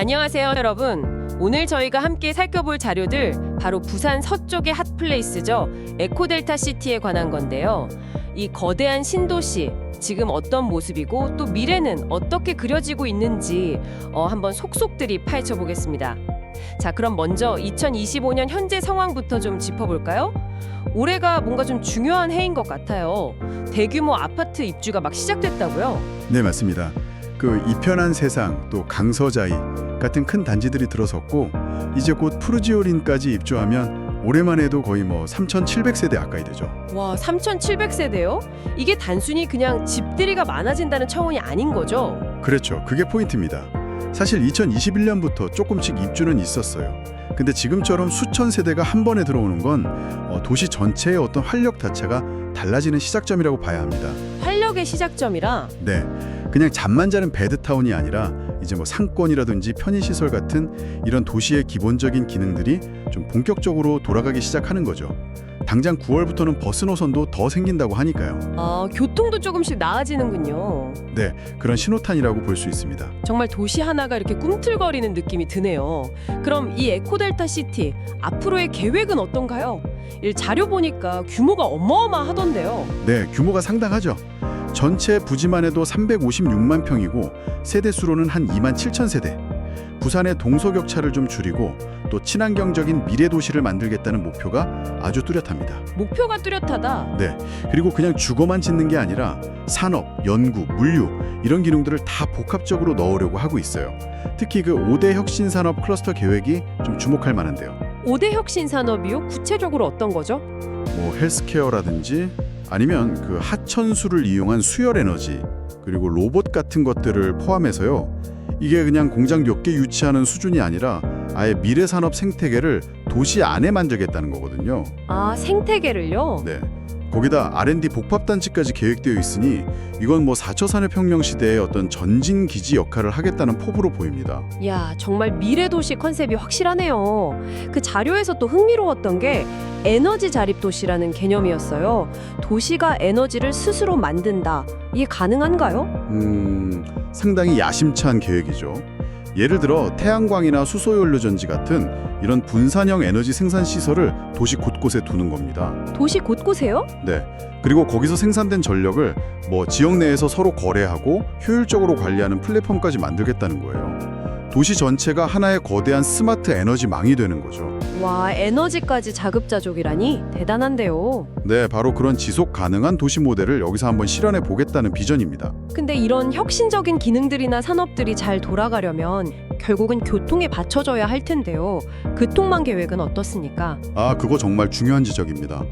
안녕하세요, 여러분. 오늘 저희가 함께 살펴볼 자료들 바로 부산 서쪽의 핫플레이스죠. 에코델타 시티에 관한 건데요. 이 거대한 신도시 지금 어떤 모습이고 또 미래는 어떻게 그려지고 있는지 어, 한번 속속들이 파헤쳐 보겠습니다. 자, 그럼 먼저 2025년 현재 상황부터 좀 짚어볼까요? 올해가 뭔가 좀 중요한 해인 것 같아요. 대규모 아파트 입주가 막 시작됐다고요? 네, 맞습니다. 그 이편한 세상 또 강서자이 같은 큰 단지들이 들어섰고 이제 곧 푸르지오린까지 입주하면 올해만 해도 거의 뭐 3,700세대 가까이 되죠. 와, 3,700세대요? 이게 단순히 그냥 집들이가 많아진다는 차원이 아닌 거죠? 그렇죠. 그게 포인트입니다. 사실 2021년부터 조금씩 입주는 있었어요. 근데 지금처럼 수천 세대가 한 번에 들어오는 건 어, 도시 전체의 어떤 활력 자체가 달라지는 시작점이라고 봐야 합니다. 활력의 시작점이라 네, 그냥 잠만 자는 베드타운이 아니라 이제 뭐 상권이라든지 편의시설 같은 이런 도시의 기본적인 기능들이 좀 본격적으로 돌아가기 시작하는 거죠. 당장 9월부터는 버스 노선도 더 생긴다고 하니까요. 아, 교통도 조금씩 나아지는군요. 네, 그런 신호탄이라고 볼 수 있습니다. 정말 도시 하나가 이렇게 꿈틀거리는 느낌이 드네요. 그럼 이 에코델타 시티 앞으로의 계획은 어떤가요? 이 자료 보니까 규모가 어마어마하던데요. 네, 규모가 상당하죠. 전체 부지만 해도 356만 평이고 세대 수로는 한 2만 7천 세대. 부산의 동서격차를 좀 줄이고 또 친환경적인 미래 도시를 만들겠다는 목표가 아주 뚜렷합니다. 목표가 뚜렷하다. 네. 그리고 그냥 주거만 짓는 게 아니라 산업, 연구, 물류 이런 기능들을 다 복합적으로 넣으려고 하고 있어요. 특히 그 5대 혁신 산업 클러스터 계획이 좀 주목할 만한데요. 5대 혁신 산업이요? 구체적으로 어떤 거죠? 뭐 헬스케어라든지 아니면 그 하천수를 이용한 수열 에너지 그리고 로봇 같은 것들을 포함해서요. 이게 그냥 공장 몇 개 유치하는 수준이 아니라 아예 미래 산업 생태계를 도시 안에 만들겠다는 거거든요. 아, 생태계를요? 네. 거기다 R&D 복합 단지까지 계획되어 있으니 이건 뭐 4차 산업 혁명 시대의 어떤 전진 기지 역할을 하겠다는 포부로 보입니다. 야, 정말 미래 도시 컨셉이 확실하네요. 그 자료에서 또 흥미로웠던 게 에너지 자립 도시라는 개념이었어요. 도시가 에너지를 스스로 만든다. 이게 가능한가요? 음, 상당히 야심찬 계획이죠. 예를 들어 태양광이나 수소연료 전지 같은 이런 분산형 에너지 생산 시설을 도시 곳곳에 두는 겁니다. 도시 곳곳에요? 네. 그리고 거기서 생산된 전력을 뭐 지역 내에서 서로 거래하고 효율적으로 관리하는 플랫폼까지 만들겠다는 거예요. 도시 전체가 하나의 거대한 스마트 에너지망이 되는 거죠. 와, 에너지까지 자급자족이라니 대단한데요. 네, 바로 그런 지속 가능한 도시 모델을 여기서 한번 실현해 보겠다는 비전입니다. 근데 이런 혁신적인 기능들이나 산업들이 잘 돌아가려면 결국은 교통에 받쳐져야 할 텐데요. 교통망 계획은 어떻습니까? 아, 그거 정말 중요한 지적입니다.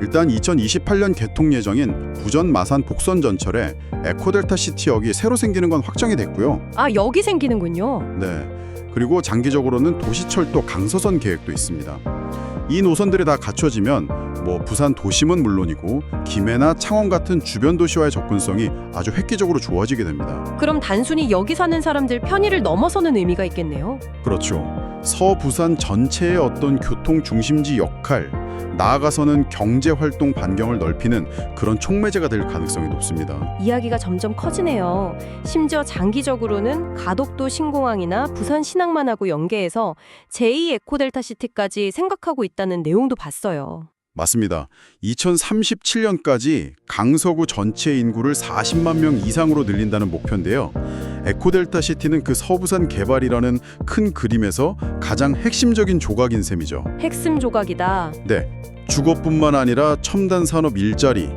일단 2028년 개통 예정인 부전 마산 복선 전철에 에코델타 시티역이 새로 생기는 건 확정이 됐고요. 아, 여기 생기는군요. 네. 그리고 장기적으로는 도시철도 강서선 계획도 있습니다. 이 노선들이 다 갖춰지면 뭐 부산 도심은 물론이고 김해나 창원 같은 주변 도시와의 접근성이 아주 획기적으로 좋아지게 됩니다. 그럼 단순히 여기 사는 사람들 편의를 넘어서는 의미가 있겠네요. 그렇죠. 서부산 전체의 어떤 교통 중심지 역할, 나아가서는 경제 활동 반경을 넓히는 그런 촉매제가 될 가능성이 높습니다. 이야기가 점점 커지네요. 심지어 장기적으로는 가덕도 신공항이나 부산 신항만하고 연계해서 제2 에코델타 시티까지 생각하고 있다는 내용도 봤어요. 맞습니다. 2037년까지 강서구 전체 인구를 40만 명 이상으로 늘린다는 목표인데요. 에코델타 시티는 그 서부산 개발이라는 큰 그림에서 가장 핵심적인 조각인 셈이죠. 핵심 조각이다. 네, 주거뿐만 아니라 첨단 산업 일자리,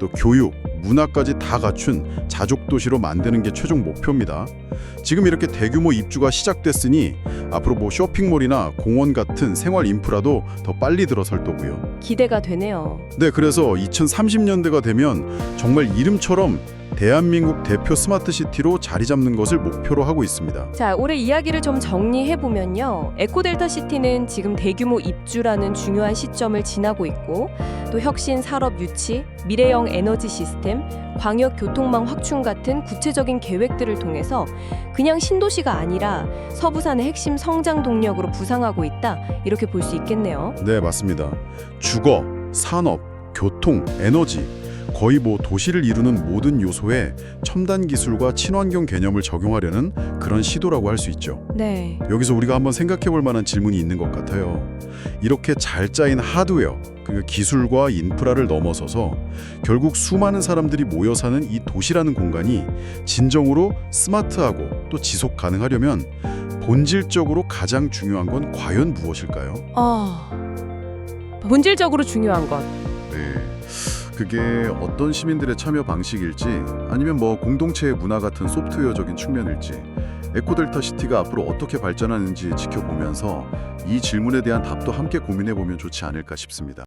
또 교육, 문화까지 다 갖춘 자족 도시로 만드는 게 최종 목표입니다. 지금 이렇게 대규모 입주가 시작됐으니 앞으로 뭐 쇼핑몰이나 공원 같은 생활 인프라도 더 빨리 들어설 거고요. 기대가 되네요. 네, 그래서 2030년대가 되면 정말 이름처럼 대한민국 대표 스마트 시티로 자리 잡는 것을 목표로 하고 있습니다. 자, 올해 이야기를 좀 정리해 보면요. 에코델타 시티는 지금 대규모 입주라는 중요한 시점을 지나고 있고 또 혁신 산업 유치, 미래형 에너지 시스템, 광역 교통망 확충 같은 구체적인 계획들을 통해서 그냥 신도시가 아니라 서부산의 핵심 성장 동력으로 부상하고 있다. 이렇게 볼 수 있겠네요. 네, 맞습니다. 주거, 산업, 교통, 에너지 거의 뭐 도시를 이루는 모든 요소에 첨단 기술과 친환경 개념을 적용하려는 그런 시도라고 할 수 있죠. 네. 여기서 우리가 한번 생각해 볼 만한 질문이 있는 것 같아요. 이렇게 잘 짜인 하드웨어, 그 기술과 인프라를 넘어서서 결국 수많은 사람들이 모여 사는 이 도시라는 공간이 진정으로 스마트하고 또 지속 가능하려면 본질적으로 가장 중요한 건 과연 무엇일까요? 아. 본질적으로 중요한 것. 네. 그게 어떤 시민들의 참여 방식일지 아니면 뭐 공동체의 문화 같은 소프트웨어적인 측면일지 에코델타 시티가 앞으로 어떻게 발전하는지 지켜보면서 이 질문에 대한 답도 함께 고민해 보면 좋지 않을까 싶습니다.